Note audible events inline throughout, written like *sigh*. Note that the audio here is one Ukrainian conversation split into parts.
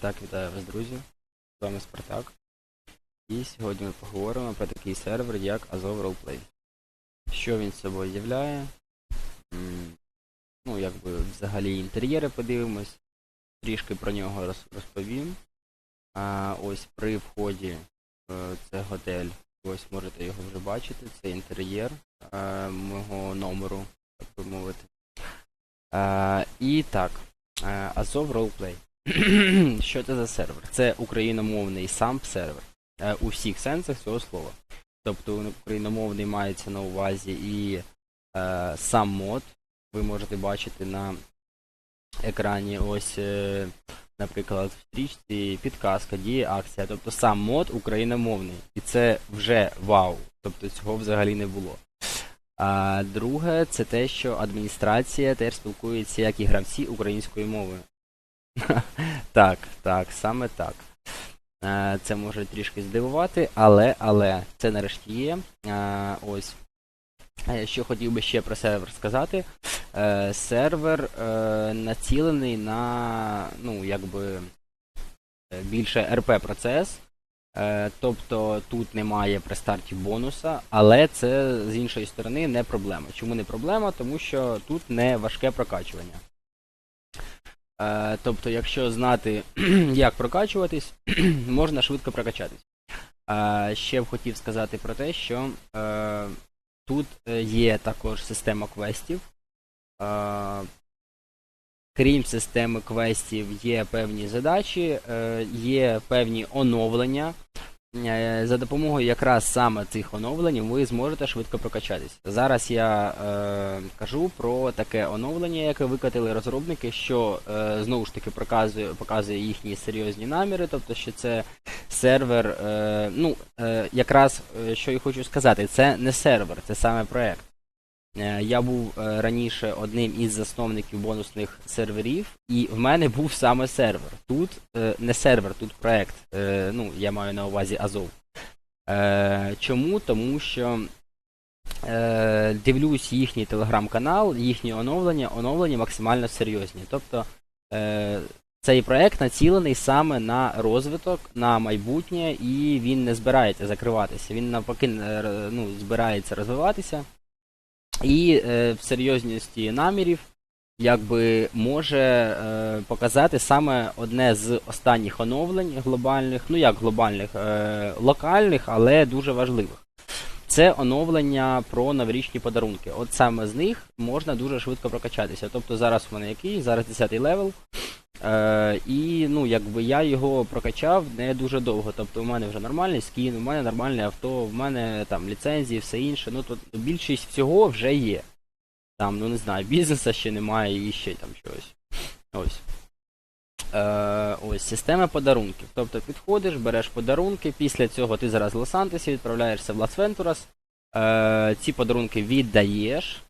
Так, вітаю вас, друзі. З вами Спартак. І сьогодні ми поговоримо про такий сервер, як Azov Roleplay. Що він собою являє? Ну, якби взагалі інтер'єри подивимось, трішки про нього розповім. А, ось при вході в цей готель, ось можете його вже бачити, це інтер'єр мого номеру, так би мовити. А, і так, Azov Roleplay. *clears throat* Що це за сервер? Це україномовний сам сервер е, у всіх сенсах цього слова. Тобто україномовний мається на увазі і е, сам мод. Ви можете бачити на екрані ось, е, наприклад, в стрічці підказка, діє акція. Тобто сам мод україномовний. І це вже вау. Тобто цього взагалі не було. А друге, це те, що адміністрація теж спілкується, як і гравці українською мовою. *laughs* Так, так, саме так. Е, Це може трішки здивувати, але, але це нарешті є. Е, Ось. Е, Що хотів би ще про сервер сказати. Сервер націлений на, ну, якби, більше РП процес. Тобто тут немає при старті бонуса, але це з іншої сторони не проблема. Чому не проблема? Тому що тут не важке прокачування. Е, Тобто, якщо знати, *clears throat* як прокачуватись, *clears throat* можна швидко прокачатись. Е, Ще б хотів сказати про те, що е, тут є також система квестів. Крім системи квестів, є певні задачі, є певні оновлення. Е, За допомогою якраз саме цих оновлень ви зможете швидко прокачатись. Зараз я е, кажу про таке оновлення, яке викатили розробники, що е, знову ж таки показує, показує їхні серйозні наміри, тобто що це сервер. Е, ну, е, якраз е, що я хочу сказати, це не сервер, це саме проект. Е, Я був е, раніше одним із засновників бонусних серверів, і в мене був саме сервер. Тут е, не сервер, тут проект. Ну, я маю на увазі Азов. Чому? Тому що дивлюсь їхній телеграм-канал, їхні оновлення, оновлення максимально серйозні. Тобто цей проект націлений саме на розвиток, на майбутнє, і він не збирається закриватися. Він навпаки ну, збирається розвиватися. І е, в серйозності намірів якби може е, показати саме одне з останніх оновлень глобальних, ну як глобальних, е, локальних, але дуже важливих. Це оновлення про новорічні подарунки. От саме з них можна дуже швидко прокачатися. Тобто зараз в мене який? Зараз 10 левел. Е, і ну, якби я його прокачав не дуже довго. Тобто у мене вже нормальний скін, у мене нормальне авто, в мене там ліцензії, все інше. Ну тут більшість всього вже є. Там, ну не знаю, бізнеса ще немає і ще там щось. Ось. Е, ось система подарунків. Тобто підходиш, береш подарунки, після цього ти зараз в Лос-Антосі відправляєшся в Лас-Вентурас, е, ці подарунки віддаєш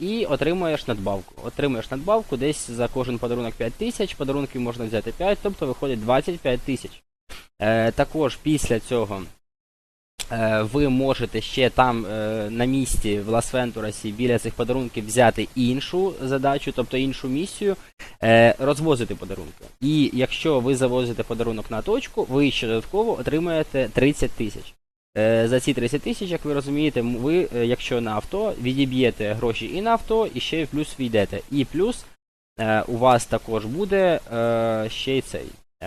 і отримуєш надбавку. Отримуєш надбавку десь за кожен подарунок 5 тисяч, подарунків можна взяти 5, тобто виходить 25 тисяч. Е, також після цього е, ви можете ще там е, на місці в Лас-Вентурасі біля цих подарунків взяти іншу задачу, тобто іншу місію, е, розвозити подарунки. І якщо ви завозите подарунок на точку, ви ще додатково отримаєте 30 тисяч. Е, За ці 30 тисяч, як ви розумієте, ви, е, якщо на авто, відіб'єте гроші і на авто, і ще й плюс війдете. І плюс е, у вас також буде ще й цей.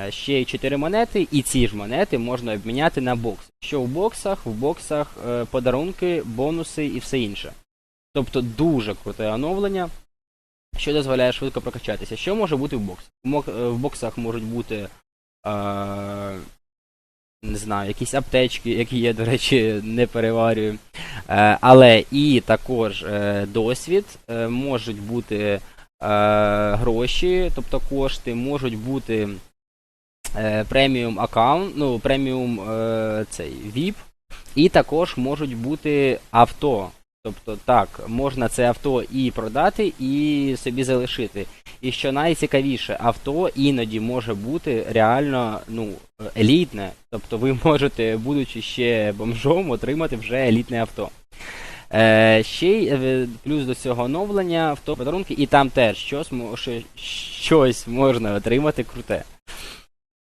Ще й 4 монети, і ці ж монети можна обміняти на бокс. Що в боксах? В боксах подарунки, бонуси і все інше. Тобто дуже круте оновлення, що дозволяє швидко прокачатися. Що може бути в боксах? В боксах можуть бути. Не знаю, якісь аптечки, які я, до речі, не переварюю. Е, але і також е, досвід, е, можуть бути гроші, тобто кошти, можуть бути преміум аккаунт, ну, преміум цей VIP, і також можуть бути авто. Тобто так, можна це авто і продати, і собі залишити. І що найцікавіше, авто іноді може бути реально ну, елітне. Тобто ви можете, будучи ще бомжом, отримати вже елітне авто. Е, ще й е, плюс до цього оновлення авто подарунки, і там теж щось, щось можна отримати круте.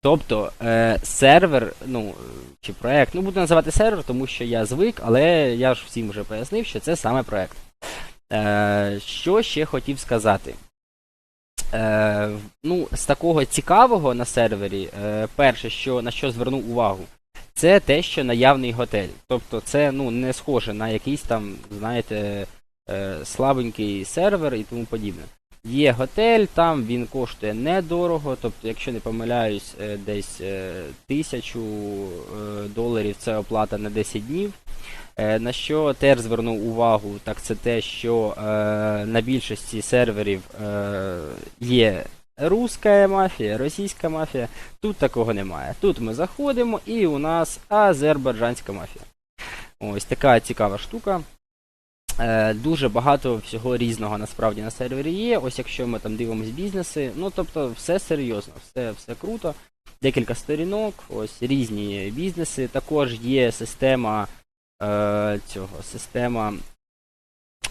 Тобто е, сервер, ну, чи проект, ну буду називати сервер, тому що я звик, але я ж всім вже пояснив, що це саме проект. Е, що ще хотів сказати? Е, ну, з такого цікавого на сервері, е, перше, що, на що звернув увагу, це те, що наявний готель. Тобто це ну, не схоже на якийсь там, знаєте, е, слабенький сервер і тому подібне. Є готель, там він коштує недорого, тобто, якщо не помиляюсь, е, десь е, тисячу е, доларів це оплата на 10 днів. Е, На що теж звернув увагу, так це те, що е, на більшості серверів е, є руська мафія, російська мафія. Тут такого немає. Тут ми заходимо і у нас азербайджанська мафія. Ось така цікава штука. Е, дуже багато всього різного насправді на сервері є. Ось якщо ми там дивимось бізнеси, ну тобто все серйозно, все, все круто. Декілька сторінок, ось різні бізнеси. Також є система е, цього, система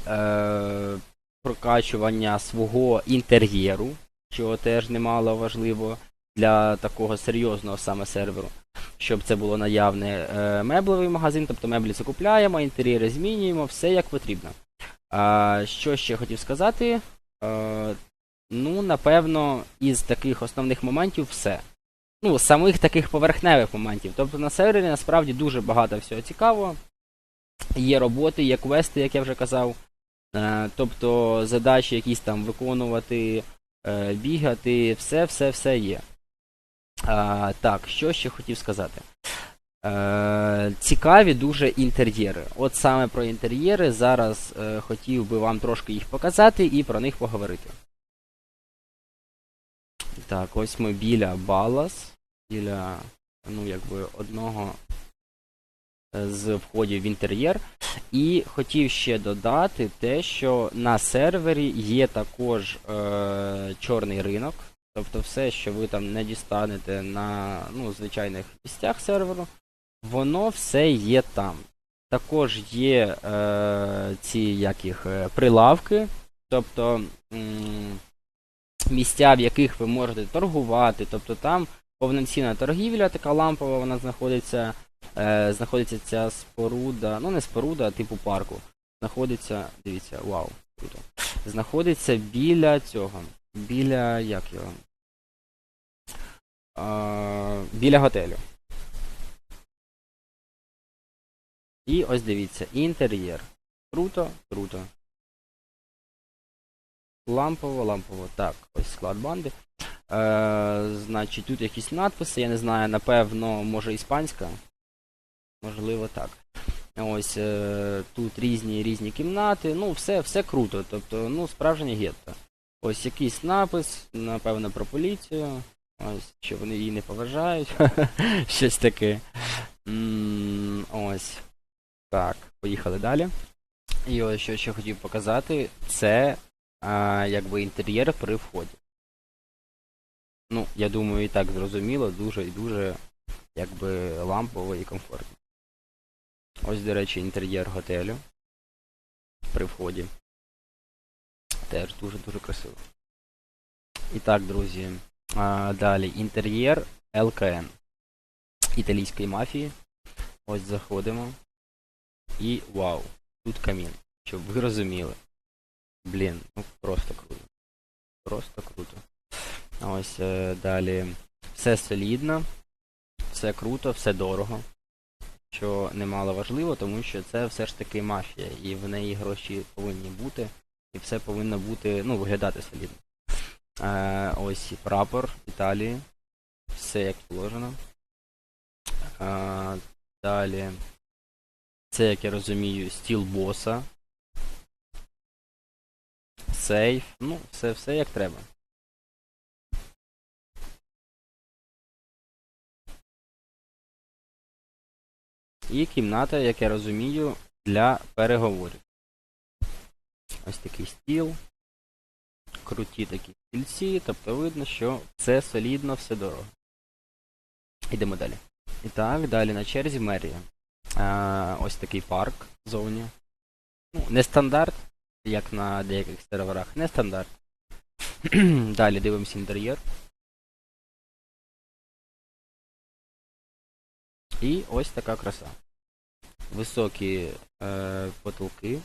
е, прокачування свого інтер'єру, що теж немало важливо для такого серйозного саме серверу, щоб це було наявне е, меблевий магазин, тобто меблі закупляємо, інтер'єри змінюємо, все як потрібно. А, що ще хотів сказати? Е, ну, напевно, із таких основних моментів все. Ну, самих таких поверхневих моментів. Тобто на сервері насправді дуже багато всього цікавого. Є роботи, є квести, як я вже казав. Е, тобто задачі якісь там виконувати, бігати, все, все, все є. А, так, що ще хотів сказати? Е, цікаві дуже інтер'єри. От саме про інтер'єри зараз е, хотів би вам трошки їх показати і про них поговорити. Так, ось ми біля Балас, біля ну, якби одного е, з входів в інтер'єр. І хотів ще додати те, що на сервері є також е, чорний ринок. Тобто все, що ви там не дістанете на ну, звичайних місцях серверу, воно все є там. Також є е, ці як їх, е, прилавки, тобто м, місця, в яких ви можете торгувати, тобто там повноцінна торгівля, така лампова, вона знаходиться, е, знаходиться ця споруда, ну не споруда, а типу парку. Знаходиться, дивіться, вау, круто. Знаходиться біля цього, біля як його? Біля готелю. І ось дивіться, інтер'єр. Круто, круто. Лампово, лампово. Так, ось склад банди. Е, значить, тут якісь надписи, я не знаю, напевно, може іспанська. Можливо, так. Ось е, тут різні різні кімнати. Ну, все, все круто. Тобто, ну, справжнє гетто. Ось якийсь напис, напевно, про поліцію. Ось, що вони її не поважають. *laughs* Щось таке. Ось. Так, поїхали далі. І ось що ще хотів показати, це а, якби інтер'єр при вході. Ну, я думаю, і так зрозуміло, дуже і дуже якби лампово і комфортно. Ось, до речі, інтер'єр готелю при вході. Теж дуже-дуже красиво. І так, друзі. Далі інтер'єр ЛКН італійської мафії. Ось заходимо. І вау, тут камін. Щоб ви розуміли. Блін, ну просто круто. Просто круто. Ось е, далі. Все солідно, все круто, все дорого. Що немало важливо, тому що це все ж таки мафія, і в неї гроші повинні бути, і все повинно бути, ну, виглядати солідно. Е, ось прапор Італії. Все як положено. Е, далі. Це, як я розумію, стіл боса. Сейф. Ну, все, все як треба. І кімната, як я розумію, для переговорів. Ось такий стіл. Круті такі стільці, тобто видно, що все солідно, все дорого. Йдемо далі. І так, далі на черзі мерія. А, ось такий парк зовні. Ну, не стандарт, як на деяких серверах, не стандарт. *clears throat* Далі дивимося інтер'єр. І ось така краса. Високі е, потолки,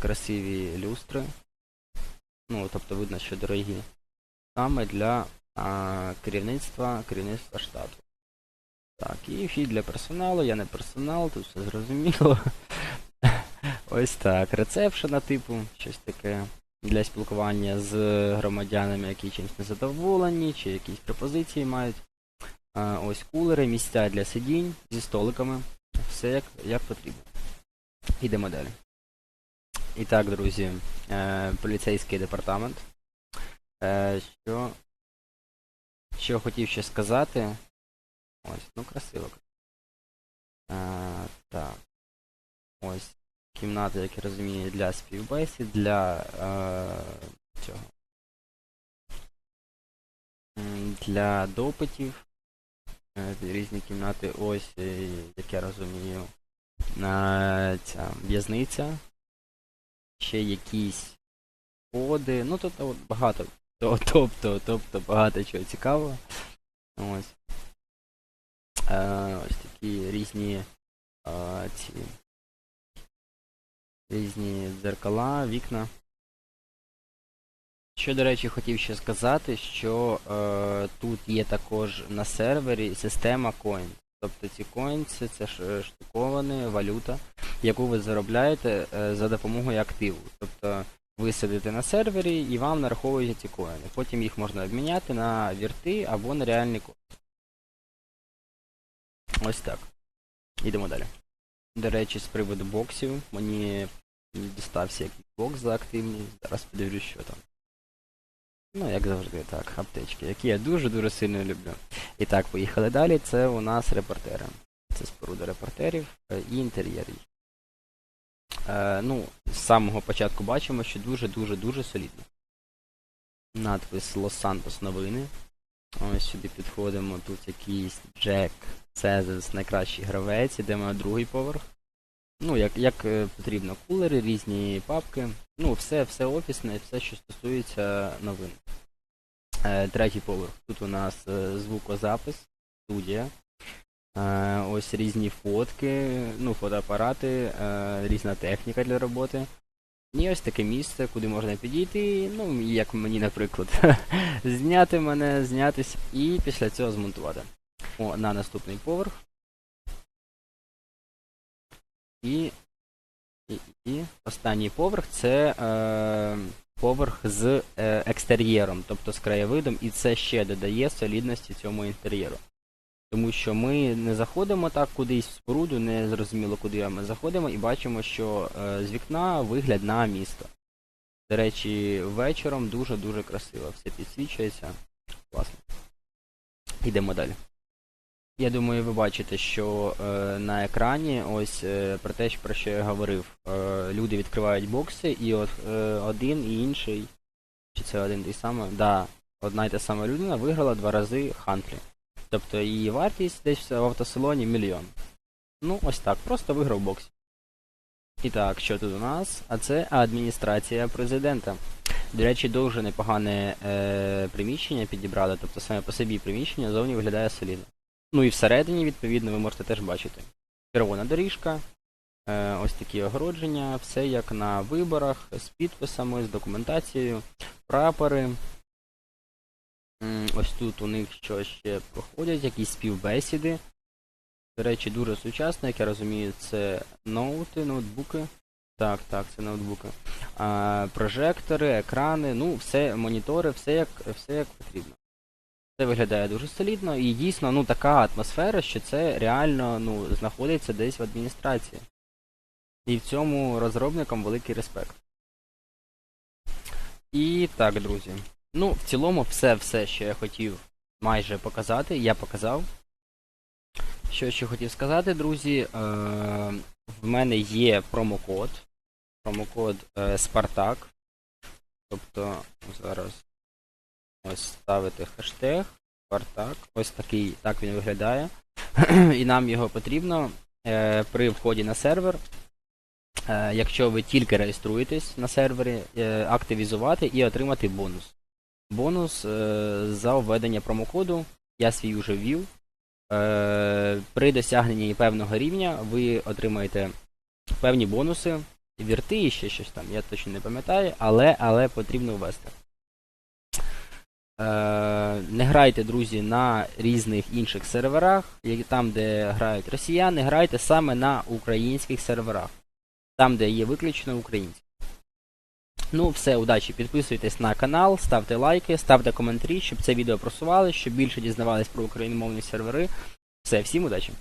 красиві люстри. Ну, тобто видно, що дорогі. Саме для а, керівництва, керівництва штату. Так, і вхід для персоналу, я не персонал, тут все зрозуміло. *laughs* Ось так. Рецепшена типу, щось таке для спілкування з громадянами, які чимось незадоволені, чи якісь пропозиції мають. А, ось кулери, місця для сидінь зі столиками. Все як, як потрібно. Ідемо далі. І так, друзі, е, поліцейський департамент. Е, що, що хотів ще сказати. Ось, ну красиво. Е, так. Ось кімната, як я розумію, для співбесід, для е, цього. Для допитів. Е, Різні кімнати, ось, е, як я розумію, на ця в'язниця. Ще якісь коди. Ну тут от, багато. То- Тобто, тобто багато чого цікавого. Ось. Е, ось такі різні е, ці різні дзеркала, вікна. Що, до речі, хотів ще сказати, що е, тут є також на сервері система coin. Тобто ці коінці це штукована валюта, яку ви заробляєте е, за допомогою активу. Тобто ви сидите на сервері і вам нараховують ці коїни. Потім їх можна обміняти на вірти або на реальні кошти. Ось так. Йдемо далі. До речі, з приводу боксів, мені дістався якийсь бокс за активність. Зараз подивлюсь, що там. Ну, як завжди, так, аптечки, які я дуже-дуже сильно люблю. І так, поїхали далі. Це у нас репортери. Це споруда репортерів е, і інтер'єр. Е, ну, з самого початку бачимо, що дуже-дуже-дуже солідно. Надпис Лос-Сантос новини. Ось сюди підходимо. Тут якийсь Джек Цезес, найкращий гравець, ідемо на другий поверх. Ну, як, як е, потрібно, кулери, різні папки. Ну, все, все офісне, все, що стосується новин. Е, третій поверх. Тут у нас е, звукозапис, студія. Ось різні фотки, ну, фотоапарати, різна техніка для роботи. І ось таке місце, куди можна підійти, ну, як мені, наприклад, *laughs* зняти мене, знятись і після цього змонтувати. О, на наступний поверх. І, і, і останній поверх це е, поверх з е, екстер'єром, тобто з краєвидом, і це ще додає солідності цьому інтер'єру. Тому що ми не заходимо так кудись в споруду, не зрозуміло, куди ми заходимо, і бачимо, що е, з вікна вигляд на місто. До речі, вечором дуже-дуже красиво, все підсвічується. Класно. Йдемо далі. Я думаю, ви бачите, що е, на екрані ось е, про те, про що я говорив. Е, люди відкривають бокси, і от е, один і інший. Чи це один той самий? Да, одна й та сама людина виграла два рази Хантлі. Тобто її вартість десь в автосалоні мільйон. Ну, ось так, просто виграв бокс. І так, що тут у нас? А це адміністрація президента. До речі, дуже непогане е, приміщення підібрали, тобто саме по собі приміщення зовні виглядає солідно. Ну і всередині, відповідно, ви можете теж бачити. Червона доріжка, е, ось такі огородження, все як на виборах, з підписами, з документацією, прапори. Ось тут у них що ще проходять, якісь співбесіди. До речі, дуже сучасно, як я розумію, це ноути, ноутбуки. Так, так, це ноутбуки. А, прожектори, екрани, ну, все, монітори, все як, все як потрібно. Це виглядає дуже солідно і дійсно ну, така атмосфера, що це реально ну, знаходиться десь в адміністрації. І в цьому розробникам великий респект. І так, друзі. Ну, в цілому, все-все, що я хотів майже показати, я показав. Що ще хотів сказати, друзі, е, в мене є промокод. Промокод е, Спартак. Тобто, зараз ось ставити хештег Спартак. Ось такий, так він виглядає. *clears throat* І нам його потрібно е, при вході на сервер. Е, якщо ви тільки реєструєтесь на сервері, е, активізувати і отримати бонус. Бонус е, за введення промокоду. Я свій уже ввів. Е, при досягненні певного рівня ви отримаєте певні бонуси, вірти і ще щось там. Я точно не пам'ятаю, але, але потрібно ввести. Е, не грайте, друзі, на різних інших серверах, там, де грають росіяни, грайте саме на українських серверах, там, де є виключно українці. Ну, все, удачі. Підписуйтесь на канал, ставте лайки, ставте коментарі, щоб це відео просували, щоб більше дізнавались про україномовні сервери. Все, всім удачі!